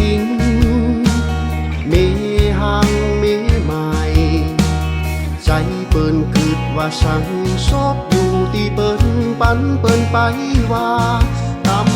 ทิ้ง มีห่างมีใหม่ ใจเปิ้นคิดว่าสังซอบอยู่ที่เปิ้นปันเปิ้นไปว่าตำม